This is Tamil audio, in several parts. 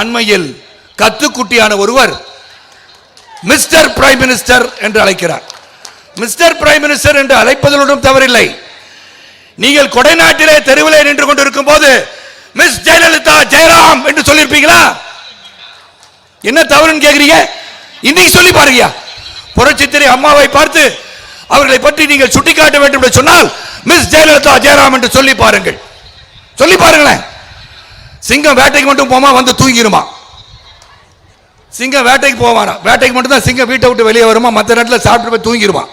அண்மையில் கத்துக்குட்டியான ஒருவர் மிஸ்டர் பிரைம் மினிஸ்டர் என்று அழைக்கிறார். மிஸ்டர் பிரைம் மினிஸ்டர் என்று அழைப்பதிலும் தவறில்லை. நீங்கள் கொடைநாட்டிலே தெருவிலே நின்று கொண்டிருக்கும் போது மிஸ் ஜெயலலிதா ஜெயராம் என்று சொல்லியிருப்பீங்களா? என்ன தவறுன்னு கேக்குறீங்க? இன்னைக்கு சொல்லி பாருங்க புரட்சித்திரை அம்மாவை பார்த்து அவர்களை பற்றி நீங்கள் சுட்டிக்காட்ட வேண்டும் என்று சொன்னால் மிஸ் ஜெயலலிதா ஜெயராம் என்று சொல்லி பாருங்கள். சொல்லி பாருங்களேன். சிங்கம் வேட்டைக்கு மட்டும் போமா வந்து தூங்கிருமா? சிங்கம் வேட்டைக்கு போவானா வேட்டைக்கு மட்டும் தான் சிங்கம் வீட்டை விட்டு வெளியே வருமா? மற்ற நேரத்தில் சாப்பிட்டு போய் தூங்கிடுவான்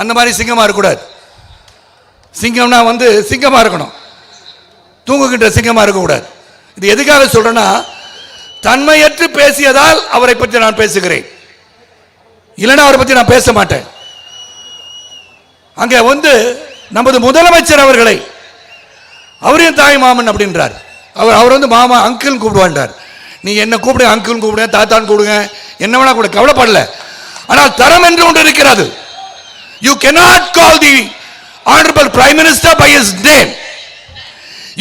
அந்த மாதிரி சிங்கமா இருக்கக்கூடாது. சிங்கம்னா வந்து சிங்கமா இருக்கணும். தூங்குகின்ற சிங்கமா இருக்கக்கூடாது. இது எதுக்காக சொல்றேன்னா தன்மையற்று பேசியதால் அவரை பற்றி நான் பேசுகிறேன். இல்லைன்னா அவரை பற்றி நான் பேச மாட்டேன். அங்கே வந்து நமது முதலமைச்சர் அவர்களை அவரையும் தாய் மாமன் அப்படின்றார். அவர் அவர் வந்து மாமா அங்கிள் கூப்பிடுவான்டார். நீ என்ன கூப்பிடு அங்கிள் கூப்பிடுங்க தாத்தான்னு கூப்பிடுங்க. என்ன வேணா கூட கவலைப்படல. ஆனால் தரம் என்று ஒன்று இருக்கிறது. You cannot call the honourable prime minister by his name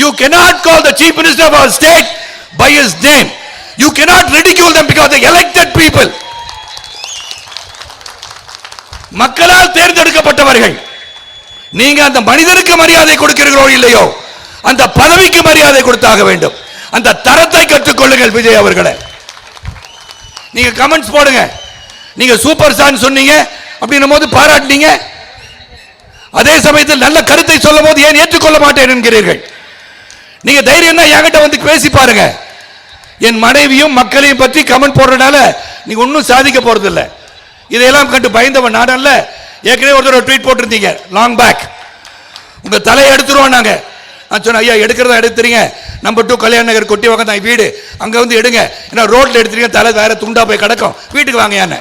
you cannot call the chief minister of our state by his name you cannot ridicule them because they elected people. மக்களால் தேர்ந்தெடுக்கப்பட்டவர்கள். நீங்க அந்த மனிதனுக்கு மரியாதை கொடுக்கிறீர்களோ இல்லையோ? அந்த பதவிக்கு மரியாதை கொடுத்தாக வேண்டும். அந்த தரத்தை கற்றுக்கொள்ளுங்கள் விஜய் அவர்களை. நீங்க கமெண்ட்ஸ் போடுங்க. நீங்க சூப்பர் ஸ்டார் சொன்னீங்க அப்படின்னும் போது பாராட்டினீங்க. அதே சமயத்தில் நல்ல கருத்தை சொல்லும் போது ஏன் ஏற்றுக்கொள்ள மாட்டேன் என்கிறீர்கள். நீங்க தைரியம்னா என்கிட்ட வந்து பேசி பாருங்க. என் மனைவியும் மக்களையும் பற்றி கமெண்ட் போடுறதுனால நீங்க ஒன்றும் சாதிக்க போறது இல்லை இதையெல்லாம் கண்டு பயந்தவன் நாடல்ல ஏற்கனவே ஒருத்தர் ட்வீட் போட்டிருந்தீங்க லாங் பேக் உங்க தலையை எடுத்துருவோம் நாங்கள் நான் சொன்னேன் ஐயா எடுக்கிறதா எடுத்துறீங்க. நம்பர் டூ கல்யாண நகர் கொட்டி வாங்க தான் வீடு. அங்கே வந்து எடுங்க. ஏன்னா ரோட்டில் எடுத்துறீங்க தலை வேற துண்டா போய் கிடக்கும். வீட்டுக்கு வாங்க என்ன.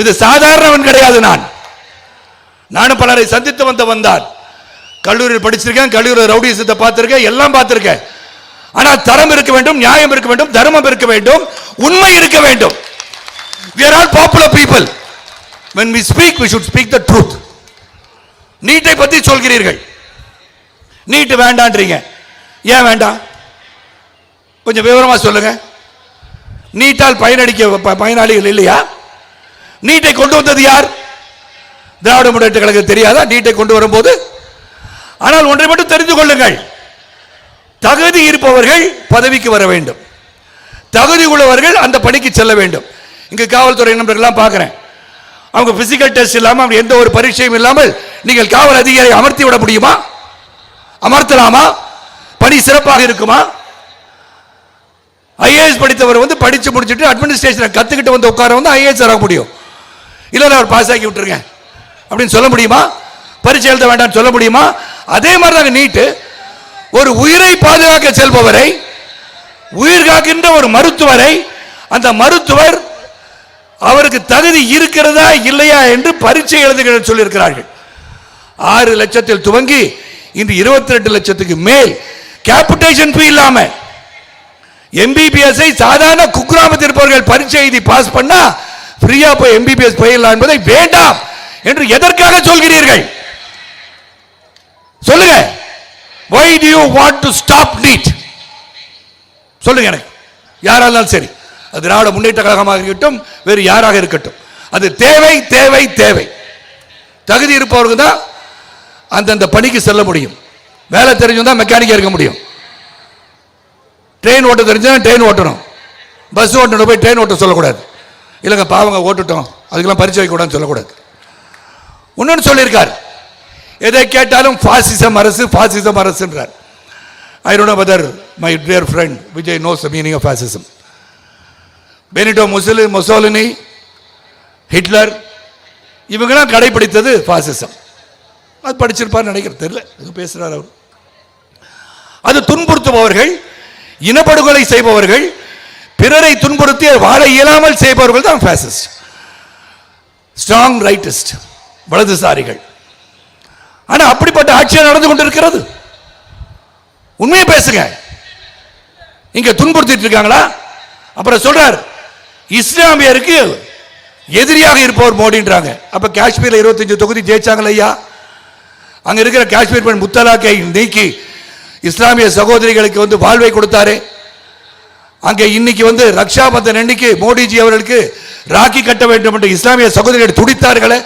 இது சாதாரணவன் கிடையாது நான். நானும் பலரை சந்தித்து வந்த வந்தான். கல்லூரியில் படிச்சிருக்கேன் கல்லூரியில் ரவுடிசத்தை பார்த்துருக்கேன் எல்லாம் பார்த்துருக்கேன். ஆனால் தரம் இருக்க வேண்டும் நியாயம் இருக்க வேண்டும் தர்மம் இருக்க வேண்டும் உண்மை இருக்க வேண்டும். We are all popular people. When we speak we should speak the truth. நீட்டை பத்தி சொல்கிறீர்கள். நீட்டு வேண்டான்றீங்க. ஏன் வேண்டாம்? கொஞ்சம் விவரமாக சொல்லுங்க. நீட்டால் பயனடிக்க ப- பயனாளிகள் இல்லையா? நீட்டை கொண்டு வந்தது யார்? திராவிட முன்னேற்ற கழகம் தெரியாதா? நீட்டை கொண்டு வரும்போது? ஆனால் ஒன்றை மட்டும் தெரிந்து கொள்ளுங்கள். தகுதி இருப்பவர்கள் பதவிக்கு வர வேண்டும். தகுதி உள்ளவர்கள் அந்த பணிக்கு செல்ல வேண்டும். இங்கு காவல்துறை நண்பர்கள்லாம் பார்க்குறேன். அவங்க பிசிக்கல் டெஸ்ட் இல்லாமல் அவங்க எந்த ஒரு பரீட்சையும் இல்லாமல் நீங்கள் காவல் அதிகாரியை அமர்த்தி விட முடியுமா? அமர்த்தலாமா பணி சிறப்பாக இருக்குமா? ஐஏஎஸ் படித்தவர் வந்து படித்து முடிச்சுட்டு அட்மினிஸ்ட்ரேஷனை கற்றுக்கிட்டு வந்து உட்கார வந்து ஐஏஎஸ் ஆக முடியும். இல்லை அவர் பாஸ் ஆக்கி விட்டுருங்க. அப்படின்னு சொல்ல முடியுமா? பரிச்சை எழுத வேண்டாம்னு சொல்ல முடியுமா? அதே மாதிரி தாங்க நீட்டு ஒரு உயிரை பாதுகாக்க செல்பவரை உயிர் காக்கின்ற ஒரு மருத்துவரை அந்த மருத்துவர் அவருக்கு தகுதி இருக்கிறதா இல்லையா என்று பரீட்சை எழுதுகிற சொல்லியிருக்கிறார்கள். ஆறு லட்சத்தில் துவங்கி இன்று இருபத்தி ரெண்டு லட்சத்துக்கு மேல் கேபிட்டேஷன் ஃபீ இல்லாம. எம்பிபிஎஸ்ஐ சாதாரண குக்கிராமத்தில் இருப்பவர்கள் பரீட்சை எழுதி பாஸ் பண்ணா ஃப்ரீயா போய் எம்பிபிஎஸ் போயிடலாம் என்பதை வேண்டாம் என்று எதற்காக சொல்கிறீர்கள்? சொல்லுங்க. Why do you want to stop NEET சொல்லுங்க எனக்கு. யாரா இருந்தாலும் சரி. அது திராவிட முன்னேற்ற கழகமாக இருக்கட்டும் வேறு யாராக இருக்கட்டும். அது தேவை தேவை தேவை. தகுதி இருப்பவர்கள் தான் அந்தந்த பணிக்கு செல்ல முடியும். வேலை தெரிஞ்சிருந்தால் மெக்கானிக்காக மெக்கானிக்கா இருக்க முடியும். ட்ரெயின் ஓட்ட தெரிஞ்சால் ட்ரெயின் ஓட்டணும். பஸ் ஓட்டணும் போய் ட்ரெயின் ஓட்ட சொல்லக்கூடாது. இல்லைங்க பாவங்க ஓட்டுட்டோம். அதுக்கெல்லாம் பரிச்சை வைக்கக்கூடாதுன்னு சொல்லக்கூடாது. இன்னொன்று சொல்லியிருக்கார். எதை கேட்டாலும் ஃபாசிசம் அரசு fascism அரசுன்றார். I don't know my dear friend Vijay knows meaning of fascism Benito முசலு Mussolini Hitler இவங்கெல்லாம் கடைபிடித்தது ஃபாசிசம் அது படிச்சிருப்பார் நினைக்கிறேன். தெரியல. இது பேசுகிறார் அவர். அது துன்புறுத்துபவர்கள் இனப்படுகொலை செய்பவர்கள் பிறரை துன்புறுத்தி வாழ இயலாமல் செய்பவர்கள் தான் ஃபேசிஸ்ட் ஸ்ட்ராங் ரைட்டிஸ்ட் வலதுசாரிகள். ஆனால் அப்படிப்பட்ட ஆட்சியாக நடந்து கொண்டிருக்கிறது? உண்மையை பேசுங்க. இங்க துன்புறுத்திட்டு இருக்காங்களா? அப்புறம் சொல்றார் இஸ்லாமியருக்கு எதிரியாக இருப்பவர் மோடின்றாங்க. அப்ப காஷ்மீர்ல 25 தொகுதி ஜெயிச்சாங்களா ஐயா? அங்க இருக்கிற காஷ்மீர் பெண் முத்தலாக்கை நீக்கி இஸ்லாமிய சகோதரிகளுக்கு வந்து வாழ்வை கொடுத்தாரு. அங்கே இன்னைக்கு வந்து ரக்ஷா பந்தன் அன்னைக்கு மோடிஜி அவர்களுக்கு ராக்கி கட்ட வேண்டும் என்று இஸ்லாமிய சகோதரிகள் துடித்தார்களே.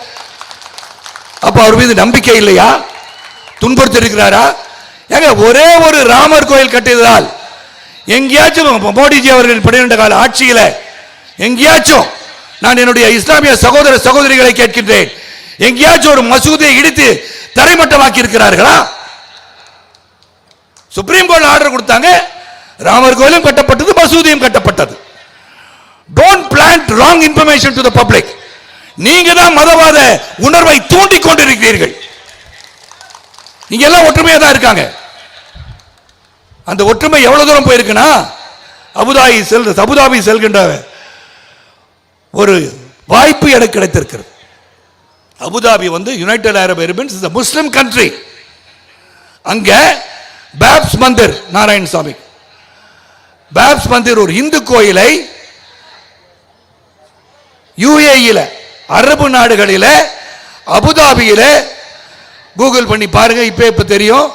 அப்ப அவர் மீது நம்பிக்கை இல்லையா? துன்புறுத்தி இருக்கிறாரா ஏங்க ஒரே ஒரு ராமர் கோயில் கட்டியதால் எங்கேயாச்சும் மோடிஜி அவர்கள் பன்னிரண்டு கால ஆட்சியில எங்கேயாச்சும் நான் என்னுடைய இஸ்லாமிய சகோதர சகோதரிகளை கேட்கின்றேன். எங்கேயாச்சும் ஒரு மசூதியை இடித்து தரைமட்டமாக்கி இருக்கிறார்களா சுப்ரீம் கோர்ட் ஆர்டர் கொடுத்தாங்க. ராமர் கோயிலும் கட்டப்பட்டது மசூதியும் கட்டப்பட்டது. Don't plant wrong information to the public நீங்க தான் மதவாத உணர்வை தூண்டி கொண்டிருக்கிறீர்கள். நீங்க எல்லாம் ஒற்றுமையா தான் இருக்காங்க. அந்த ஒற்றுமை எவ்வளவு தூரம் போயிருக்குன்னா அபுதாபி செல் அபுதாபி செல்கின்ற ஒரு வாய்ப்பு எனக்கு கிடைத்திருக்கிறது. அபுதாபி வந்து United Arab Emirates is Muslim country அங்க பேப்ஸ் மந்திர் நாராயணசாமி பேப்ஸ் மந்திர் ஒரு இந்து கோயிலை யுஏஇல அரபு நாடுகளில் அபுதாபியில் கூகுள் பண்ணி பாருங்க இப்போ இப்போ தெரியும்.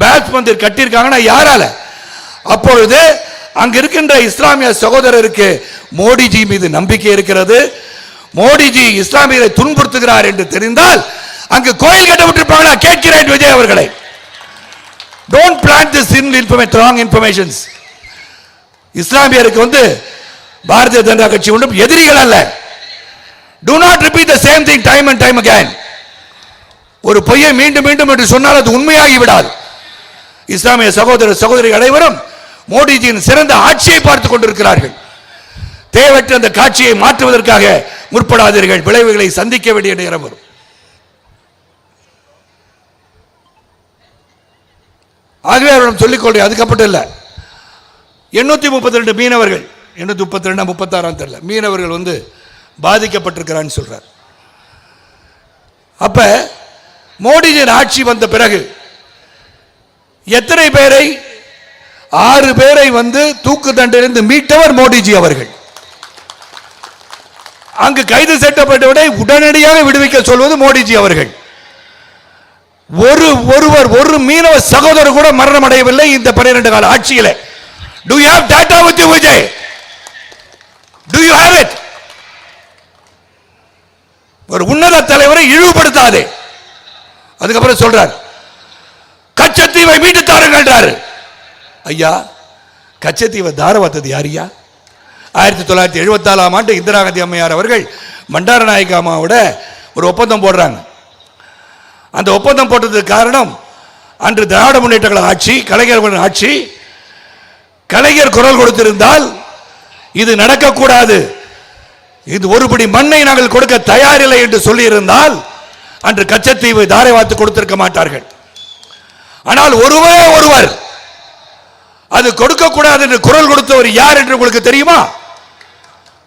பேட்ஸ் மந்திர் கட்டியிருக்காங்கன்னா யாரால? அப்பொழுது அங்க இருக்கின்ற இஸ்லாமிய சகோதரருக்கு மோடிஜி மீது நம்பிக்கை இருக்கிறது. மோடிஜி இஸ்லாமியரை துன்புறுத்துகிறார் என்று தெரிந்தால் அங்கு கோயில் கட்ட விட்டிருப்பாங்களா கேட்கிறேன் விஜய் அவர்களை. Don't plan this in information wrong informations இஸ்லாமியருக்கு வந்து பாரதிய ஜனதா கட்சி ஒன்றும் எதிரிகள் அல்ல. Do not repeat the same thing time and time again ஒரு பொய்யை மீண்டும் மீண்டும் என்று சொன்னால் அது உண்மையாகி விடாது இஸ்லாமிய சகோதர சகோதரி அனைவரும் மோடிஜியின் சிறந்த ஆட்சியை பார்த்துக் கொண்டிருக்கிறார்கள். தேவையற்ற அந்த காட்சியை மாற்றுவதற்காக முற்படாதீர்கள். விளைவுகளை சந்திக்க வேண்டிய நேரம் வரும். ஆகவே அவரிடம் சொல்லிக்கொள்றேன் அதுக்கப்பட்ட இல்லை எண்ணூத்தி முப்பத்தி ரெண்டு மீனவர்கள். எண்ணூற்றி முப்பத்தி ரெண்டா முப்பத்தாறாம் தெரியல. மீனவர்கள் வந்து பாதிக்கப்பட்டிருக்கிறான்னு சொல்கிறார் அப்ப மோடிஜியின் ஆட்சி வந்த பிறகு எத்தனை பேரை? ஆறு பேரை வந்து தூக்கு தண்டிலிருந்து மீட்டவர் மோடிஜி அவர்கள். அங்கு கைது செய்யப்பட்டவரை உடனடியாக விடுவிக்க சொல்வது மோடிஜி அவர்கள். ஒரு ஒருவர் ஒரு மீனவ சகோதரர் கூட மரணம் அடையவில்லை இந்த பன்னிரண்டு கால ஆட்சியில. Do you have data with Vijay do you have it ஒரு உன்னத தலைவரை இழிவுபடுத்தாதே. அதுக்கப்புறம் சொல்றார் கச்சத்தீவை மீட்டு தாருங்கன்றாரு ஐயா கச்சத்தீவை தாரவாத்தது யாரியா ஆயிரத்தி தொள்ளாயிரத்தி எழுபத்தாலாம் ஆண்டு இந்திரா காந்தி அம்மையார் அவர்கள் பண்டார நாயக்க அம்மாவோட ஒரு ஒப்பந்தம் போடுறாங்க. அந்த ஒப்பந்தம் போட்டதுக்கு காரணம் அன்று திராவிட முன்னேற்றங்கள் ஆட்சி கலைஞர்களின் ஆட்சி கலைஞர் குரல் கொடுத்திருந்தால் இது நடக்கக்கூடாது. இது ஒருபடி மண்ணை நாங்கள் கொடுக்க தயாரில்லை என்று சொல்லியிருந்தால் அன்று கச்சத்தீவு தாரைவாத்து கொடுத்திருக்க மாட்டார்கள். ஆனால் ஒருவரே ஒருவர் அது கொடுக்கக்கூடாது என்று குரல் கொடுத்தவர் யார் என்று உங்களுக்கு தெரியுமா?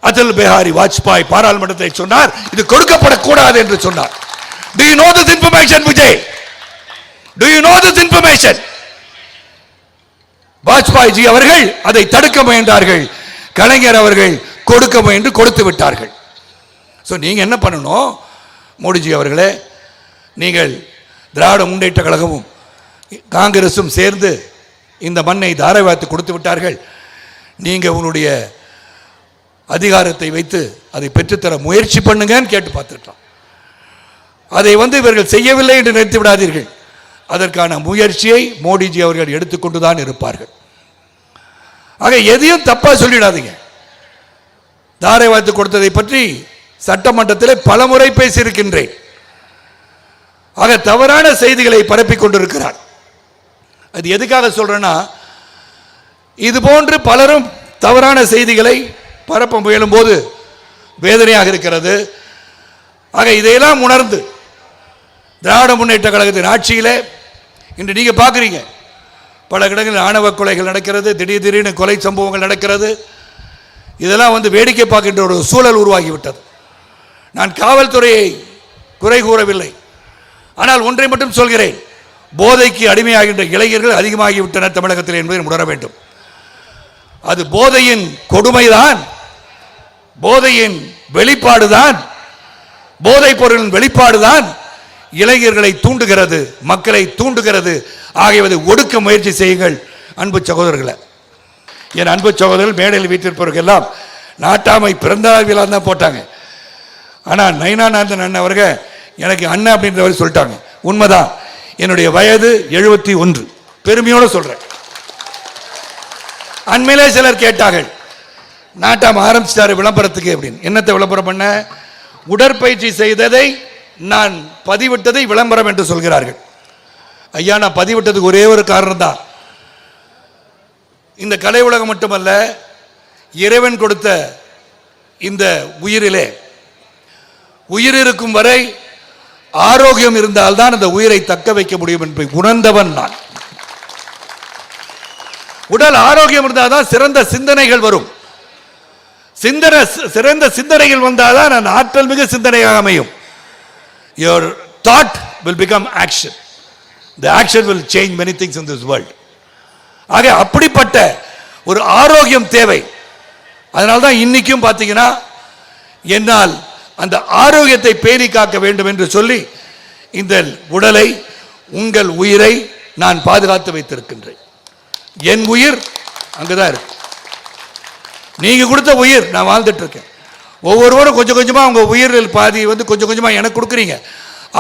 அடல் பிஹாரி வாஜ்பாய் பாராளுமன்றத்தை சொன்னார் இது கொடுக்கப்படக்கூடாது என்று சொன்னார். Do you know this information Vijay do you know this information Vajpayee ji அவர்கள் அதை தடுக்க முயன்றார்கள். கலைஞர் அவர்கள் கொடுக்க முயன்று கொடுத்து விட்டார்கள். ஸோ நீங்கள் என்ன பண்ணணும் மோடிஜி அவர்களே நீங்கள் திராவிட முன்னேற்ற கழகமும் காங்கிரஸும் சேர்ந்து இந்த மண்ணை தாரவாத்து கொடுத்து விட்டார்கள். நீங்கள் உங்களுடைய அதிகாரத்தை வைத்து அதை பெற்றுத்தர முயற்சி பண்ணுங்கன்னு கேட்டு பார்த்துருக்கலாம் அதை வந்து இவர்கள் செய்யவில்லை என்று நினைத்து விடாதீர்கள். அதற்கான முயற்சியை மோடிஜி அவர்கள் எடுத்துக்கொண்டுதான் இருப்பார்கள். ஆக எதையும் தப்பாக சொல்லிடாதீங்க. தாரை வாய்த்து கொடுத்ததை பற்றி சட்டமன்றத்தில் பல முறை பேசியிருக்கின்றேன். ஆக தவறான செய்திகளை பரப்பிக் கொண்டிருக்கிறார். அது எதுக்காக சொல்றேன்னா இது போன்று பலரும் தவறான செய்திகளை பரப்ப முயலும் போது வேதனையாக இருக்கிறது. ஆக இதையெல்லாம் உணர்ந்து திராவிட முன்னேற்ற கழகத்தின் ஆட்சியிலே இன்று நீங்கள் பார்க்குறீங்க. பல இடங்களில் ஆணவ கொலைகள் நடக்கிறது திடீர் திடீர்னு கொலை சம்பவங்கள் நடக்கிறது. இதெல்லாம் வந்து வேடிக்கை பார்க்கின்ற ஒரு சூழல் உருவாகிவிட்டது. நான் காவல்துறையை குறை கூறவில்லை. ஆனால் ஒன்றை மட்டும் சொல்கிறேன். போதைக்கு அடிமையாகின்ற இளைஞர்கள் அதிகமாகிவிட்டனர் தமிழகத்தில் என்பதை உணர வேண்டும். அது போதையின் கொடுமைதான். போதையின் வெளிப்பாடுதான் போதைப் பொருளின் வெளிப்பாடுதான் இளைஞர்களை தூண்டுகிறது மக்களை தூண்டுகிறது. ஆகியவதை ஒடுக்க முயற்சி செய்யுங்கள் அன்பு சகோதரர்களை. என் அன்பு சகோதரர்கள் மேடையில் வீட்டிருப்பவர்கள் நாட்டாமை பிறந்த விழா தான் போட்டாங்க. ஆனால் நயனானந்தன் அண்ணன் அவர்கள் எனக்கு அண்ணன் அப்படின்றவர் சொல்லிட்டாங்க. உண்மைதான். என்னுடைய வயது எழுபத்தி ஒன்று. பெருமையோடு சொல்றேன். அண்மையிலே சிலர் கேட்டார்கள் நாட்டாம் ஆரம்பிச்சிட்டாரு விளம்பரத்துக்கு அப்படின்னு. என்னத்தை விளம்பரம் பண்ண? உடற்பயிற்சி செய்ததை நான் பதிவிட்டதை விளம்பரம் என்று சொல்கிறார்கள். ஐயா நான் பதிவிட்டதுக்கு ஒரே ஒரு காரணம் தான் இந்த கலை உலகம் மட்டுமல்ல இறைவன் கொடுத்த இந்த உயிரிலே உயிர் இருக்கும் வரை ஆரோக்கியம் இருந்தால்தான் அந்த உயிரை தக்க வைக்க முடியும் என்பதை உணர்ந்தவன் நான். உடல் ஆரோக்கியம் இருந்தால்தான் சிறந்த சிந்தனைகள் வரும். சிந்தனை சிறந்த சிந்தனைகள் வந்தாதான் அந்த ஆற்றல் மிக சிந்தனையாக அமையும். Your thought will become action the action will change many things in this world ஆக அப்படிப்பட்ட ஒரு ஆரோக்கியம் தேவை. அதனால தான் இன்னைக்கும் பார்த்தீங்கன்னா என்னால் அந்த ஆரோக்கியத்தை பேணி காக்க வேண்டும் என்று சொல்லி இந்த உடலை உங்கள் உயிரை நான் பாதுகாத்து வைத்திருக்கின்றேன். என் உயிர் அங்கதான் இருக்கு. நீங்கள் கொடுத்த உயிர் நான் வாழ்ந்துட்டு இருக்கேன் ஒவ்வொருவரும் கொஞ்சம் கொஞ்சமாக உங்கள் உயிரில் பாதி வந்து கொஞ்சம் கொஞ்சமாக எனக்கு கொடுக்குறீங்க.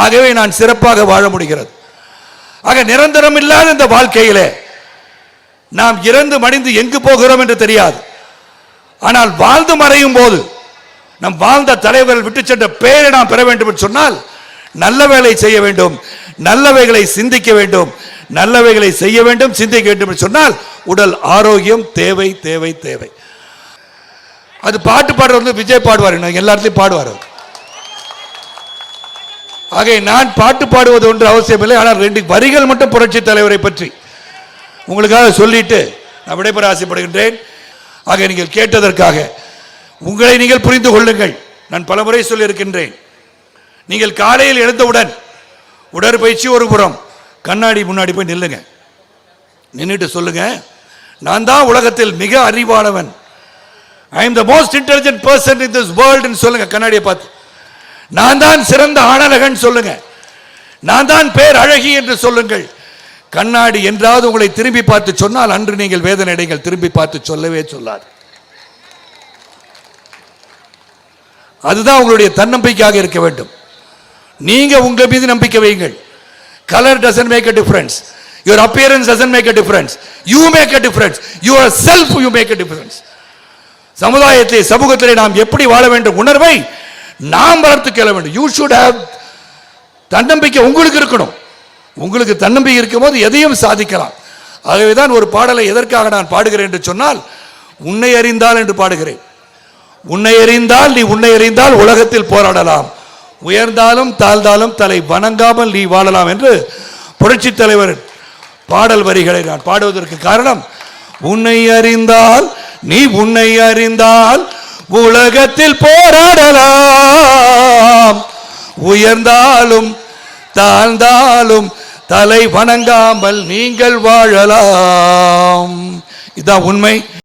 ஆகவே நான் சிறப்பாக வாழ முடிகிறது. ஆக நிரந்தரம் இல்லாத இந்த வாழ்க்கையிலே நாம் இறந்து மடிந்து எங்கு போகிறோம் என்று தெரியாது. ஆனால் வாழ்ந்து மறையும் போது நம் வாழ்ந்த தலைவர்கள் விட்டு சென்ற பெயரை நாம் பெற வேண்டும் என்று சொன்னால் நல்ல வேலை செய்ய வேண்டும் நல்லவைகளை சிந்திக்க வேண்டும் நல்லவைகளை செய்ய வேண்டும் சிந்திக்க வேண்டும் என்று சொன்னால் உடல் ஆரோக்கியம் தேவை தேவை தேவை. அது பாட்டு பாடுறது வந்து விஜய் பாடுவார் எல்லா இடத்துலையும் பாடுவார். ஆகை ஆகவே நான் பாட்டு பாடுவது ஒன்று அவசியமில்லை ஆனால் ரெண்டு வரிகள் மட்டும் புரட்சி தலைவரை பற்றி உங்களுக்காக சொல்லிட்டு நான் விடைபெற ஆசைப்படுகின்றேன். ஆக நீங்கள் கேட்டதற்காக உங்களை நீங்கள் புரிந்து கொள்ளுங்கள். நான் பலமுறை சொல்லியிருக்கின்றேன். நீங்கள் காலையில் எழுந்தவுடன் உடற்பயிற்சி ஒரு புறம் கண்ணாடி முன்னாடி போய் நில்லுங்க. நின்றுட்டு சொல்லுங்க. நான் தான் உலகத்தில் மிக அறிவானவன். I am the most intelligent person in this வேர்ல்டுன்னு சொல்லுங்க கண்ணாடியை பார்த்து. நான் தான் சிறந்த ஆணழகன் சொல்லுங்க. நான் தான் பேர் அழகி என்று சொல்லுங்கள். கண்ணாடி என்றாவது உங்களை திரும்பி பார்த்து சொன்னால் அன்று நீங்கள் வேதனை அடைங்கள் திரும்பி பார்த்து சொல்லவே சொல்லாது. அதுதான் உங்களுடைய தன்னம்பிக்கையாக இருக்க வேண்டும். நீங்க உங்க மீது நம்பிக்கை வையுங்கள். Colour doesn't make a difference your appearance doesn't make a difference you make a difference yourself you make a difference சமுதாயத்தை சமூகத்திலே நாம் எப்படி வாழ வேண்டும்? உணர்வை நாம் வளர்த்து கேள வேண்டும். யூ ஷுட் ஹேவ் தன்னம்பிக்கை உங்களுக்கு இருக்கணும். உங்களுக்கு தன்னம்பிக்கை இருக்கும் போது எதையும் சாதிக்கலாம். ஆகவே தான் ஒரு பாடலை எதற்காக நான் பாடுகிறேன் என்று சொன்னால் உன்னை அறிந்தால் என்று பாடுகிறேன். உன்னை அறிந்தால் நீ உன்னை அறிந்தால் உலகத்தில் போராடலாம். உயர்ந்தாலும் தாழ்ந்தாலும் தலை வணங்காமல் நீ வாழலாம் என்று புரட்சி தலைவர் பாடல் வரிகளை நான் பாடுவதற்கு காரணம் உன்னை அறிந்தால் நீ உன்னை அறிந்தால் உலகத்தில் போராடலாம். உயர்ந்தாலும் தாழ்ந்தாலும் தலை வணங்காமல் நீங்கள் வாழலாம். இதான் உண்மை.